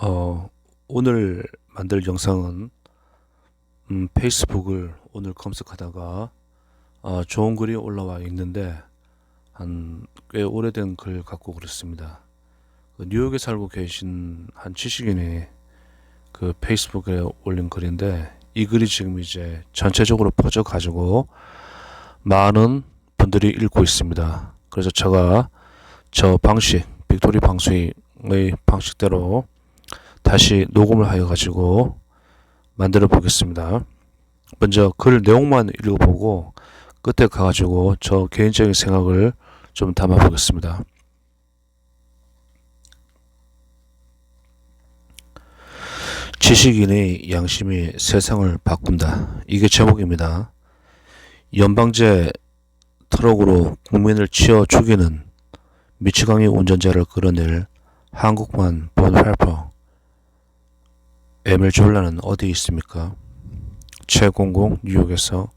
어, 오늘 만들 영상은 음, 페이스북을 오늘 검색하다가 어, 좋은 글이 올라와 있는데 한 꽤 오래된 글 갖고 그랬습니다. 그 뉴욕에 살고 계신 한 지식인이 그 페이스북에 올린 글인데 이 글이 지금 이제 전체적으로 퍼져 가지고 많은 분들이 읽고 있습니다. 그래서 제가 저 방식 빅토리 방송의 방식대로 다시 녹음을 하여 가지고 만들어 보겠습니다. 먼저 글 내용만 읽어보고 끝에 가가지고 저 개인적인 생각을 좀 담아 보겠습니다. 지식인의 양심이 세상을 바꾼다. 이게 제목입니다. 연방제 트럭으로 국민을 치어 죽이는 미치광이 운전자를 끌어낼 한국만 본 헬퍼 에밀 졸라는 어디 있습니까? 최공공 뉴욕에서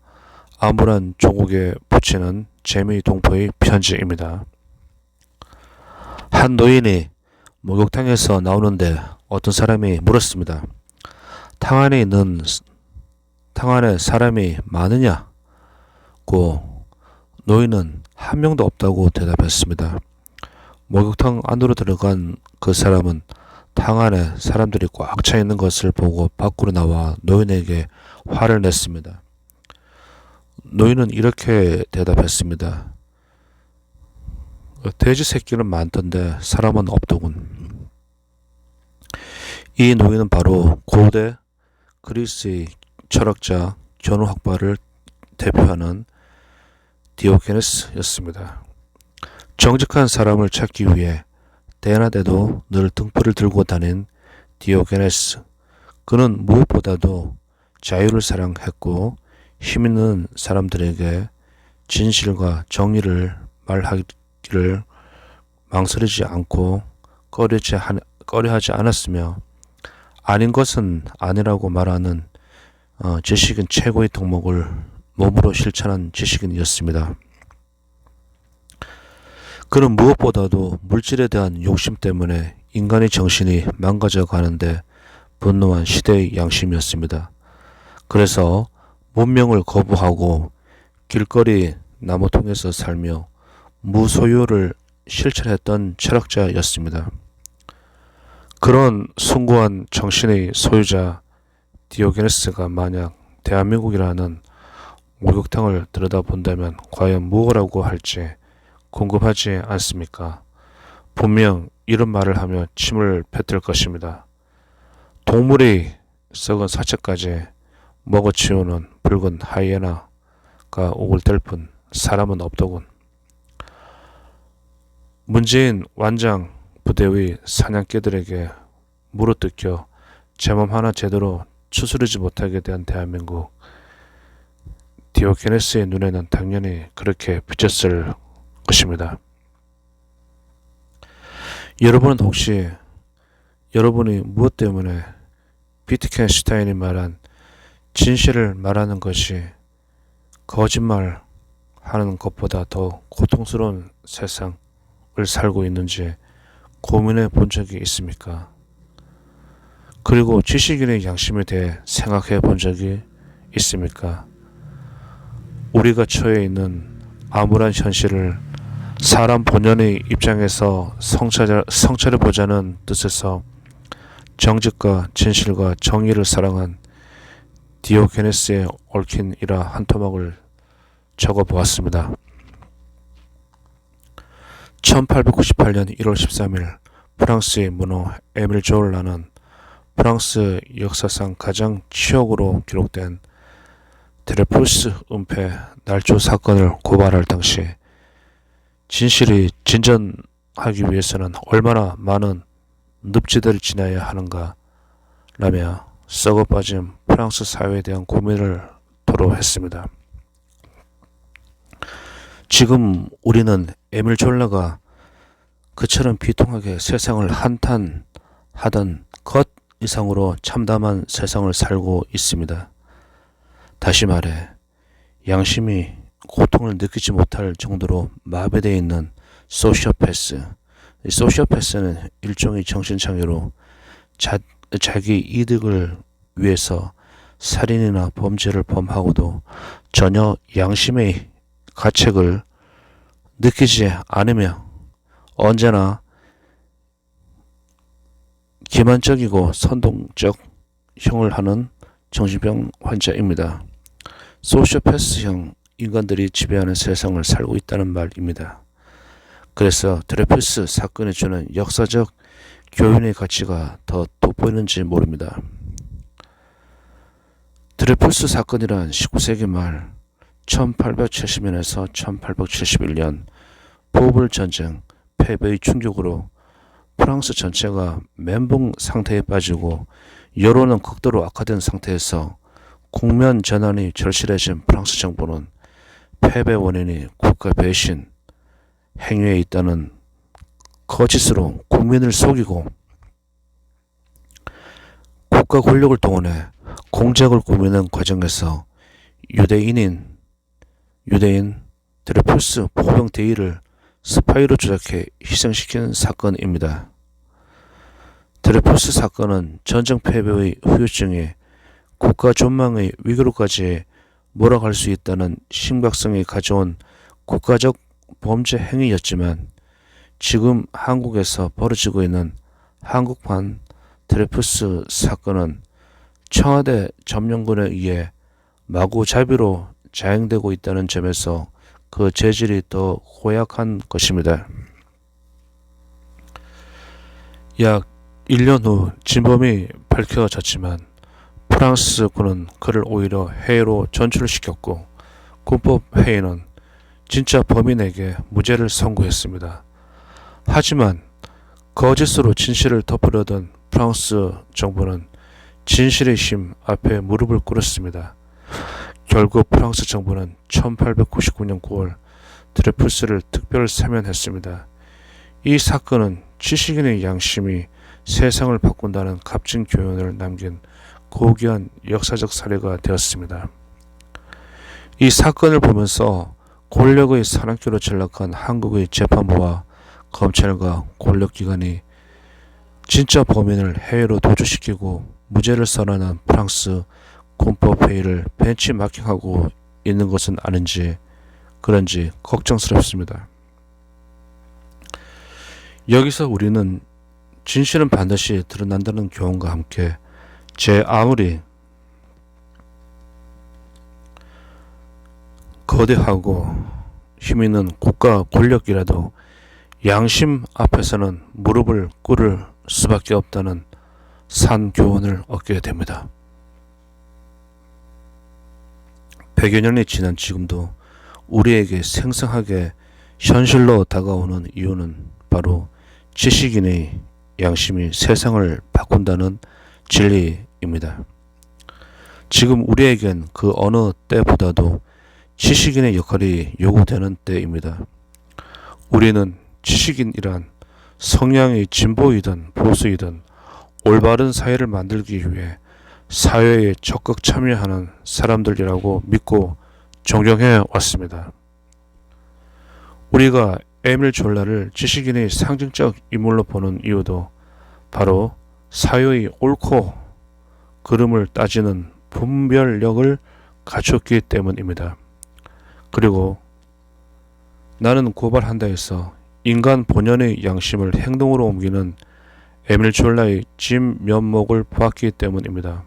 암울한 조국에 붙이는 재미 동포의 편지입니다. 한 노인이 목욕탕에서 나오는데 어떤 사람이 물었습니다. 탕 안에 있는 탕 안에 사람이 많으냐? 고 노인은 한 명도 없다고 대답했습니다. 목욕탕 안으로 들어간 그 사람은 탕 안에 사람들이 꽉 차 있는 것을 보고 밖으로 나와 노인에게 화를 냈습니다. 노인은 이렇게 대답했습니다. 돼지 새끼는 많던데 사람은 없더군. 이 노인은 바로 고대 그리스의 철학자 견우 학파를 대표하는 디오게네스였습니다. 정직한 사람을 찾기 위해 대낮에도 늘 등불을 들고 다닌 디오게네스. 그는 무엇보다도 자유를 사랑했고 힘 있는 사람들에게 진실과 정의를 말하기를 망설이지 않고 꺼려하지 않았으며 아닌 것은 아니라고 말하는 어, 지식인 최고의 덕목을 몸으로 실천한 지식인이었습니다. 그는 무엇보다도 물질에 대한 욕심 때문에 인간의 정신이 망가져 가는데 분노한 시대의 양심이었습니다. 그래서 문명을 거부하고 길거리 나무통에서 살며 무소유를 실천했던 철학자였습니다. 그런 숭고한 정신의 소유자 디오게네스가 만약 대한민국이라는 목욕탕을 들여다본다면 과연 무엇이라고 할지 궁금하지 않습니까? 분명 이런 말을 하며 침을 뱉을 것입니다. 동물이 썩은 사체까지 먹어치우는 붉은 하이에나가 오글댈 뿐 사람은 없더군. 문재인 완장 부대의 사냥개들에게 물어뜯겨 제 몸 하나 제대로 추스르지 못하게 된 대한민국 디오케네스의 눈에는 당연히 그렇게 비쳤을 것입니다. 여러분은 혹시 여러분이 무엇 때문에 비트켄슈타인이 말한 진실을 말하는 것이 거짓말 하는 것보다 더 고통스러운 세상을 살고 있는지 고민해 본 적이 있습니까? 그리고 지식인의 양심에 대해 생각해 본 적이 있습니까? 우리가 처해 있는 암울한 현실을 사람 본연의 입장에서 성찰, 성찰해 보자는 뜻에서 정직과 진실과 정의를 사랑한 디오게네스의 얽힌 이라 한 토막을 적어 보았습니다. 1898년 1월 13일 프랑스의 문호 에밀 조르라는 프랑스 역사상 가장 치욕으로 기록된 드레푸스 은폐 날조 사건을 고발할 당시 진실이 진전하기 위해서는 얼마나 많은 늪지대를 지나야 하는가 라며 썩어 빠진 프랑스 사회에 대한 고민을 토로했습니다. 지금 우리는 에밀 졸라가 그처럼 비통하게 세상을 한탄하던 것 이상으로 참담한 세상을 살고 있습니다. 다시 말해 양심이 고통을 느끼지 못할 정도로 마비되어 있는 소시오패스. 소시오패스는 일종의 정신장애로 자, 자기 이득을 위해서 살인이나 범죄를 범하고도 전혀 양심의 가책을 느끼지 않으며 언제나 기만적이고 선동적 형을 하는 정신병 환자입니다. 소시오패스형 인간들이 지배하는 세상을 살고 있다는 말입니다. 그래서 드레프스 사건이 주는 역사적 교훈의 가치가 더 돋보이는지 모릅니다. 드레프스 사건이란 19세기 말 1870년에서 1871년 보블 전쟁 패배의 충격으로 프랑스 전체가 멘붕 상태에 빠지고 여론은 극도로 악화된 상태에서 국면 전환이 절실해진 프랑스 정부는 패배 원인이 국가 배신 행위에 있다는 거짓으로 국민을 속이고 국가 권력을 동원해 공작을 꾸미는 과정에서 유대인인 유대인 드레푸스 포병 대위를 스파이로 조작해 희생시킨 사건입니다. 드레푸스 사건은 전쟁 패배의 후유증에 국가 전망의 위기로까지 몰아갈 수 있다는 심각성이 가져온 국가적 범죄 행위였지만 지금 한국에서 벌어지고 있는 한국판 드레푸스 사건은 청와대 점령군에 의해 마구잡이로 자행되고 있다는 점에서 그 재질이 더 고약한 것입니다. 약 1년 후 진범이 밝혀졌지만 프랑스군은 그를 오히려 해외로 전출시켰고 군법 회의는 진짜 범인에게 무죄를 선고했습니다. 하지만 거짓으로 진실을 덮으려던 프랑스 정부는 진실의 힘 앞에 무릎을 꿇었습니다. 결국 프랑스 정부는 1899년 9월 드레푸스를 특별 사면했습니다. 이 사건은 지식인의 양심이 세상을 바꾼다는 값진 교훈을 남긴 고귀한 역사적 사례가 되었습니다. 이 사건을 보면서 권력의 사랑교로 전락한 한국의 재판부와 검찰과 권력기관이 진짜 범인을 해외로 도주시키고 무죄를 선언한 프랑스 군법회의를 벤치마킹하고 있는 것은 아닌지 그런지 걱정스럽습니다. 여기서 우리는 진실은 반드시 드러난다는 교훈과 함께 제 아무리 거대하고 힘있는 국가 권력이라도 양심 앞에서는 무릎을 꿇을 수밖에 없다는 산 교훈을 얻게 됩니다. 100여 년이 지난 지금도 우리에게 생생하게 현실로 다가오는 이유는 바로 지식인의 양심이 세상을 바꾼다는 진리입니다. 지금 우리에겐 그 어느 때보다도 지식인의 역할이 요구되는 때입니다. 우리는 지식인이란 성향이 진보이든 보수이든 올바른 사회를 만들기 위해 사회에 적극 참여하는 사람들이라고 믿고 존경해 왔습니다. 우리가 에밀 졸라를 지식인의 상징적 인물로 보는 이유도 바로 사회의 옳고 그름을 따지는 분별력을 갖췄기 때문입니다. 그리고 나는 고발한다에서 인간 본연의 양심을 행동으로 옮기는 에밀 졸라의 진 면목을 보았기 때문입니다.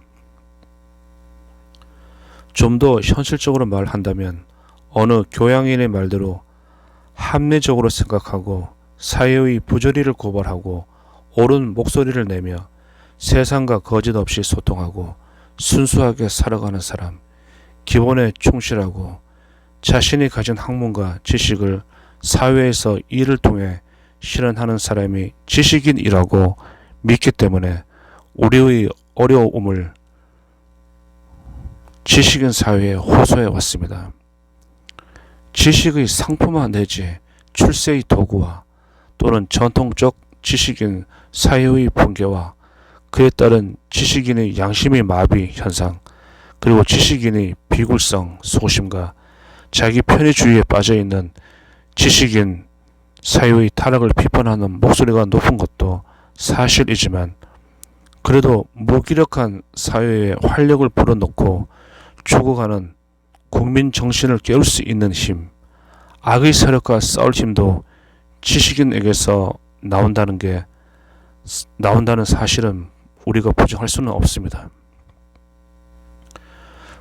좀 더 현실적으로 말한다면 어느 교양인의 말대로 합리적으로 생각하고 사회의 부조리를 고발하고 옳은 목소리를 내며 세상과 거짓 없이 소통하고 순수하게 살아가는 사람, 기본에 충실하고 자신이 가진 학문과 지식을 사회에서 일을 통해 실현하는 사람이 지식인이라고 믿기 때문에 우리의 어려움을 지식인 사회에 호소해 왔습니다. 지식의 상품화 내지 출세의 도구와 또는 전통적 지식인 사회의 붕괴와 그에 따른 지식인의 양심의 마비 현상 그리고 지식인의 비굴성 소심과 자기 편의주의에 빠져있는 지식인 사회의 타락을 비판하는 목소리가 높은 것도 사실이지만 그래도 무기력한 사회에 활력을 불어넣고 죽어가는 국민 정신을 깨울 수 있는 힘, 악의 세력과 싸울 힘도 지식인에게서 나온다는 게 나온다는 사실은 우리가 부정할 수는 없습니다.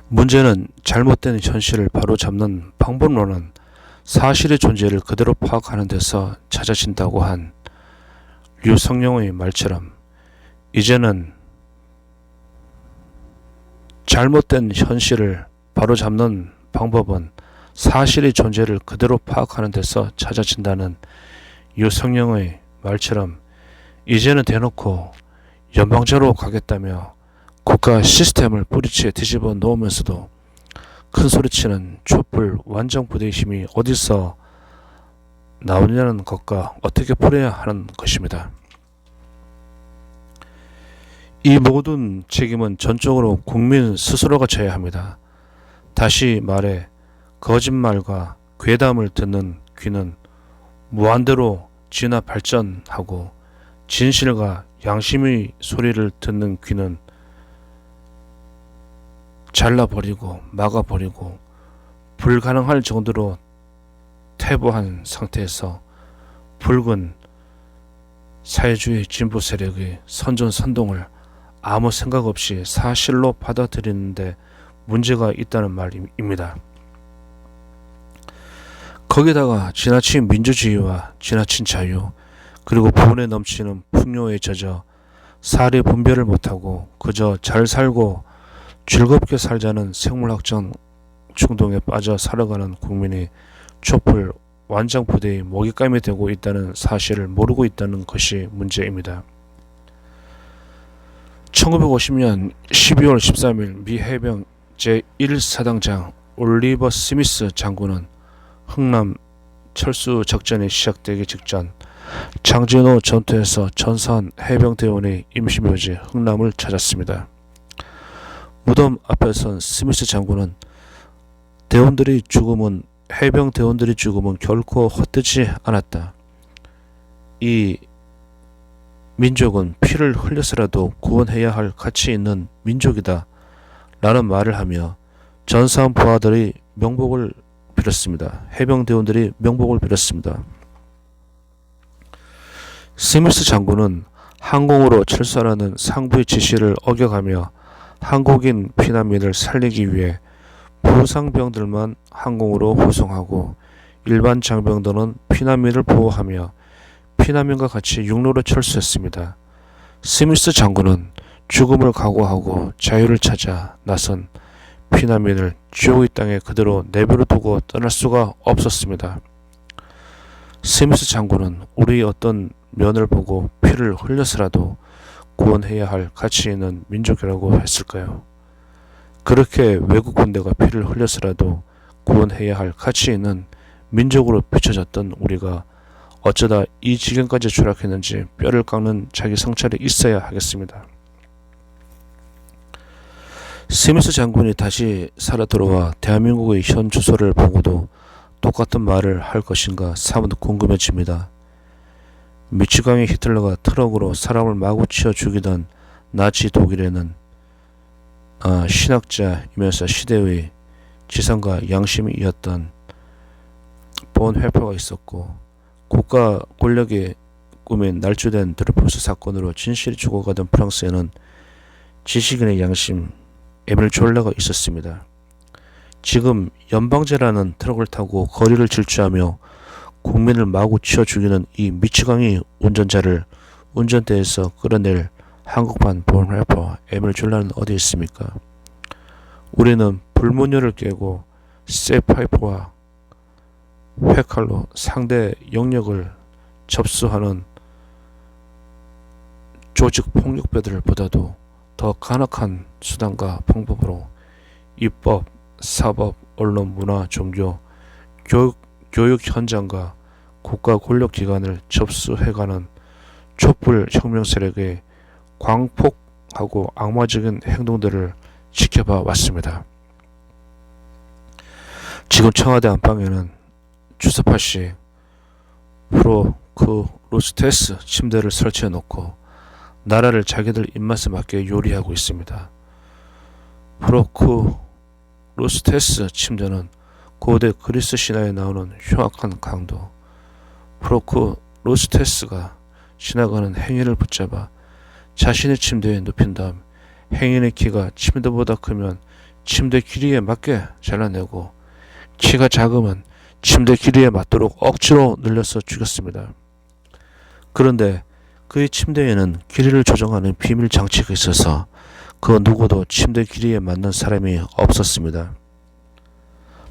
문제는 잘못된 현실을 바로 잡는 방법론은 사실의 존재를 그대로 파악하는 데서 찾아진다고 한 류성룡의 말처럼 이제는 잘못된 현실을 바로 잡는 방법은 사실의 존재를 그대로 파악하는 데서 찾아진다는 유성룡의 말처럼 이제는 대놓고 연방제로 가겠다며 국가 시스템을 뿌리치에 뒤집어 놓으면서도 큰 소리치는 촛불 완전 부대의 힘이 어디서 나오느냐는 것과 어떻게 풀어야 하는 것입니다. 이 모든 책임은 전적으로 국민 스스로가 져야 합니다. 다시 말해 거짓말과 괴담을 듣는 귀는 무한대로 진화 발전하고 진실과 양심의 소리를 듣는 귀는 잘라버리고 막아버리고 불가능할 정도로 퇴보한 상태에서 붉은 사회주의 진보 세력의 선전 선동을 아무 생각 없이 사실로 받아들이는데 문제가 있다는 말입니다. 거기다가 지나친 민주주의와 지나친 자유 그리고 분에 넘치는 풍요에 젖어 사례 분별을 못하고 그저 잘 살고 즐겁게 살자는 생물학적 충동에 빠져 살아가는 국민이 촛불 완장 부대의 먹잇감이 되고 있다는 사실을 모르고 있다는 것이 문제입니다. 1950년 12월 13일 미 해병 제1사당장 올리버 스미스 장군은 흥남 철수 작전이 시작되기 직전 장진호 전투에서 전선 해병대원의 임시묘지 흥남을 찾았습니다. 무덤 앞에 선 스미스 장군은 대원들의 죽음은 해병 대원들의 죽음은 결코 헛되지 않았다. 이 민족은 피를 흘려서라도 구원해야 할 가치 있는 민족이다. 라는 말을 하며 전사한 부하들의 명복을 빌었습니다. 해병 대원들이 명복을 빌었습니다. 스미스 장군은 항공으로 철수하라는 상부의 지시를 어겨가며 한국인 피난민을 살리기 위해 부상병들만 항공으로護送하고 일반 장병들은 피난민을 보호하며 피난민과 같이 육로로 철수했습니다. 스미스 장군은 죽음을 각오하고 자유를 찾아 나선 피난민을 지옥의 땅에 그대로 내버려 두고 떠날 수가 없었습니다. 스미스 장군은 우리 어떤 면을 보고 피를 흘려서라도 구원해야 할 가치 있는 민족이라고 했을까요? 그렇게 외국 군대가 피를 흘려서라도 구원해야 할 가치 있는 민족으로 비춰졌던 우리가 어쩌다 이 지경까지 추락했는지 뼈를 깎는 자기 성찰이 있어야 하겠습니다. 스미스 장군이 다시 살아 들어와 대한민국의 현 주소를 보고도 똑같은 말을 할 것인가 사뭇 궁금해집니다. 미치광이 히틀러가 트럭으로 사람을 마구 치어 죽이던 나치 독일에는 아, 신학자이면서 시대의 지성과 양심이었던 본 회퍼가 있었고 국가 권력의 꿈에 날조된 드르포스 사건으로 진실이 죽어가던 프랑스에는 지식인의 양심 에밀 졸라가 있었습니다. 지금 연방제라는 트럭을 타고 거리를 질주하며 국민을 마구 치어 죽이는 이 미치광이 운전자를 운전대에서 끌어낼 한국판 본 래퍼 에밀 졸라는 어디 있습니까? 우리는 불문율을 깨고 쇠파이프와 회칼로 상대 영역을 접수하는 조직 폭력배들보다도 더 간악한 수단과 방법으로 입법, 사법, 언론, 문화, 종교, 교육, 교육 현장과 국가 권력 기관을 접수해가는 촛불 혁명 세력의 광폭하고 악마적인 행동들을 지켜봐 왔습니다. 지금 청와대 안방에는 주사파씨 프로 그 로스테스 침대를 설치해 놓고 나라를 자기들 입맛에 맞게 요리하고 있습니다. 프로쿠루스테스 침대는 고대 그리스 신화에 나오는 흉악한 강도 프로쿠루스테스가 지나가는 행인을 붙잡아 자신의 침대에 눕힌 다음 행인의 키가 침대보다 크면 침대 길이에 맞게 잘라내고 키가 작으면 침대 길이에 맞도록 억지로 늘려서 죽였습니다. 그런데 그의 침대에는 길이를 조정하는 비밀 장치가 있어서 그 누구도 침대 길이에 맞는 사람이 없었습니다.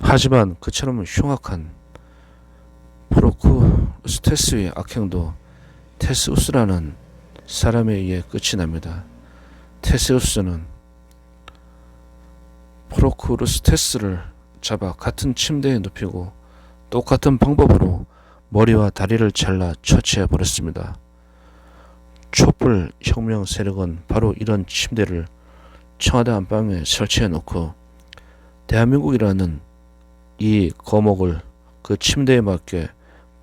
하지만 그처럼 흉악한 프로쿠스테스의 악행도 테스우스라는 사람에 의해 끝이 납니다. 테세우스는 프로쿠르스테스를 잡아 같은 침대에 눕히고 똑같은 방법으로 머리와 다리를 잘라 처치해 버렸습니다. 촛불 혁명 세력은 바로 이런 침대를 청와대 안방에 설치해 놓고 대한민국이라는 이 거목을 그 침대에 맞게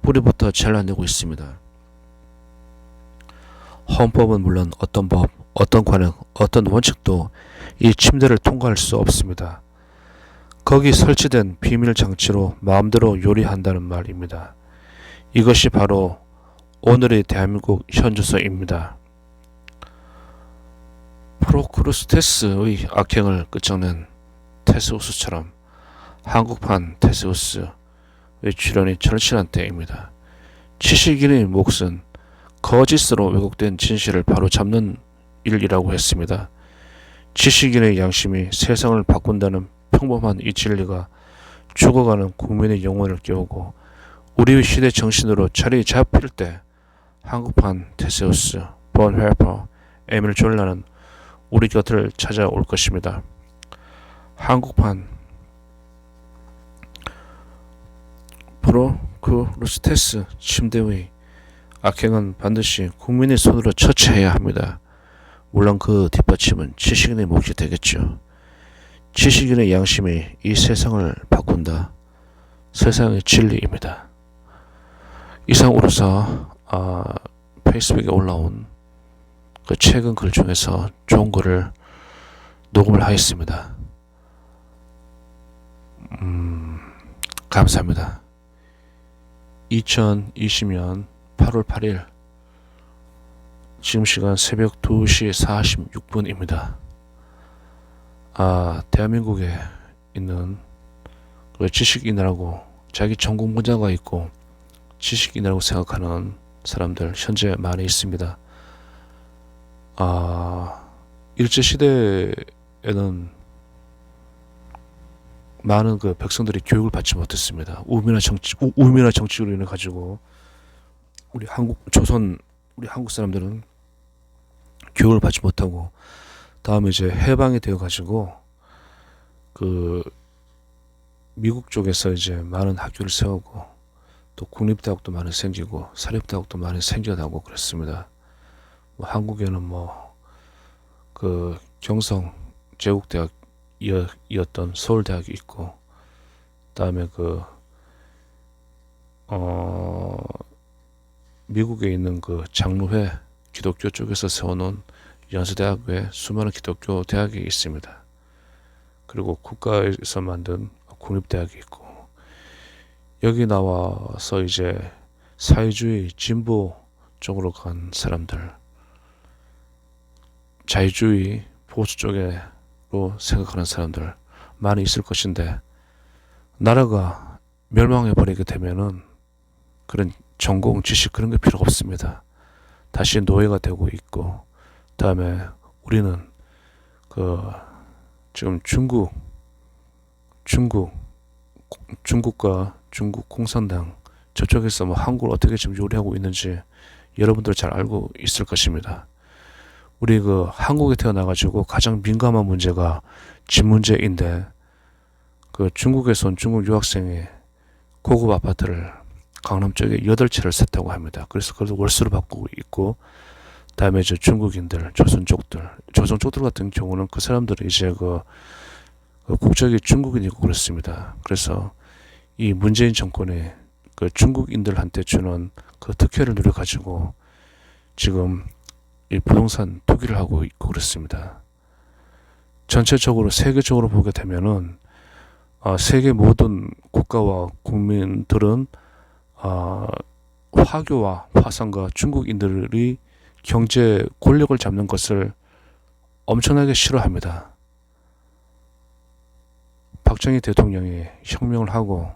뿌리부터 잘라내고 있습니다. 헌법은 물론 어떤 법, 어떤 관행, 어떤 원칙도 이 침대를 통과할 수 없습니다. 거기 설치된 비밀 장치로 마음대로 요리한다는 말입니다. 이것이 바로 오늘의 대한민국 현주소입니다. 프로크루스테스의 악행을 끝장낸 테스우스처럼 한국판 테스우스의 출현이 절실한 때입니다. 지식인의 몫은 거짓으로 왜곡된 진실을 바로 잡는 일이라고 했습니다. 지식인의 양심이 세상을 바꾼다는 평범한 이 진리가 죽어가는 국민의 영혼을 깨우고 우리의 시대 정신으로 자리 잡힐 때 한국판 테세우스, 본 헬퍼, 에밀 졸라는 우리 곁을 찾아올 것입니다. 한국판 프로크루스테스 침대의 악행은 반드시 국민의 손으로 처치해야 합니다. 물론 그 뒷받침은 지식인의 몫이 되겠죠. 지식인의 양심이 이 세상을 바꾼다. 세상의 진리입니다. 이상으로서 아, 페이스북에 올라온 그 최근 글 중에서 좋은 글을 녹음을 하였습니다. 음, 감사합니다. 2020년 8월 8일 지금 시간 새벽 2시 46분입니다. 아, 대한민국에 있는 그 지식인이라고 자기 전공 분야가 있고 지식인이라고 생각하는 사람들 현재 많이 있습니다. 아, 일제 시대에는 많은 그 백성들이 교육을 받지 못했습니다. 우미나 정치, 우, 우미나 정치로 인해 가지고 우리 한국 조선 우리 한국 사람들은 교육을 받지 못하고 다음에 이제 해방이 되어 가지고 그 미국 쪽에서 이제 많은 학교를 세우고 또 국립대학도 많이 생기고 사립대학도 많이 생겨나고 그랬습니다. 뭐 한국에는 뭐 그 경성 제국대학 이었던 서울대학이 있고 그다음에 그 어 미국에 있는 그 장로회 기독교 쪽에서 세워놓은 연세대학 외 수많은 기독교 대학이 있습니다. 그리고 국가에서 만든 국립대학이 있고 여기 나와서 이제 사회주의 진보 쪽으로 간 사람들 자유주의 보수 쪽으 로 생각하는 사람들 많이 있을 것인데 나라가 멸망해 버리게 되면은 그런 전공 지식 그런 게 필요 없습니다. 다시 노예가 되고 있고 그다음에 우리는 그 지금 중국 중국 중국과 중국 공산당 저쪽에서 뭐 한국을 어떻게 지금 요리하고 있는지 여러분들 잘 알고 있을 것입니다. 우리 그 한국에 태어나 가지고 가장 민감한 문제가 집 문제인데 그 중국에서 온 중국 유학생이 고급 아파트를 강남 쪽에 여덟 채를 샀다고 합니다. 그래서 그걸 월수로 바꾸고 있고 다음에 이제 중국인들, 조선족들, 조선족들 같은 경우는 그 사람들이 이제 그, 그 국적이 중국인이고 그렇습니다. 그래서 이 문재인 정권이 그 중국인들한테 주는 그 특혜를 누려가지고 지금 이 부동산 투기를 하고 있고 그렇습니다. 전체적으로 세계적으로 보게 되면은 아, 세계 모든 국가와 국민들은 아, 화교와 화성과 중국인들이 경제 권력을 잡는 것을 엄청나게 싫어합니다. 박정희 대통령이 혁명을 하고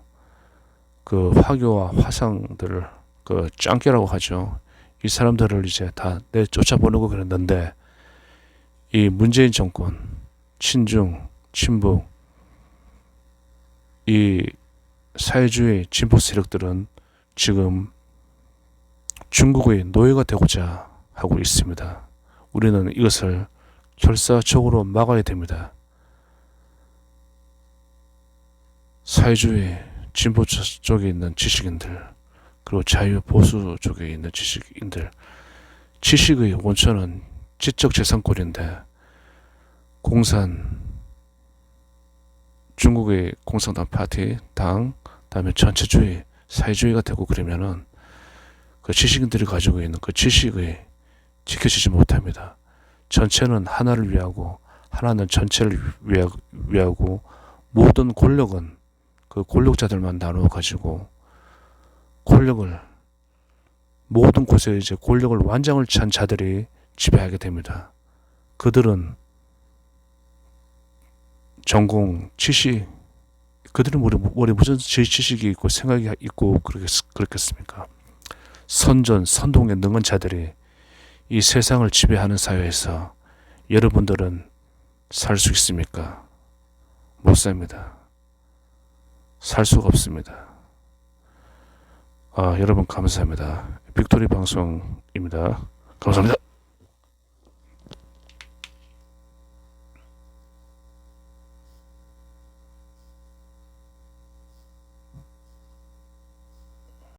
그 화교와 화상들을 그 짱깨라고 하죠. 이 사람들을 이제 다 내쫓아 보내고 그랬는데 이 문재인 정권 친중 친북 이 사회주의 진보 세력들은 지금 중국의 노예가 되고자 하고 있습니다. 우리는 이것을 결사적으로 막아야 됩니다. 사회주의 진보 쪽- 쪽에 있는 지식인들 그리고 자유 보수 쪽에 있는 지식인들 지식의 원천은 지적 재산권인데 공산 중국의 공산당 파티 당 다음에 전체주의 사회주의가 되고 그러면은 그 지식인들이 가지고 있는 그 지식의 지켜지지 못합니다. 전체는 하나를 위하고 하나는 전체를 위하- 위하고 모든 권력은 그 권력자들만 나누어 가지고 권력을 모든 곳에 이제 권력을 완장을 찬 자들이 지배하게 됩니다. 그들은 전공 지식 그들은 머리, 머리 무슨 지- 지식이 있고 생각이 있고 그렇겠, 그렇겠습니까? 선전 선동에 능한 자들이 이 세상을 지배하는 사회에서 여러분들은 살 수 있습니까? 못 삽니다. 살 수가 없습니다. 아, 여러분 감사합니다. 빅토리 방송입니다. 감사합니다.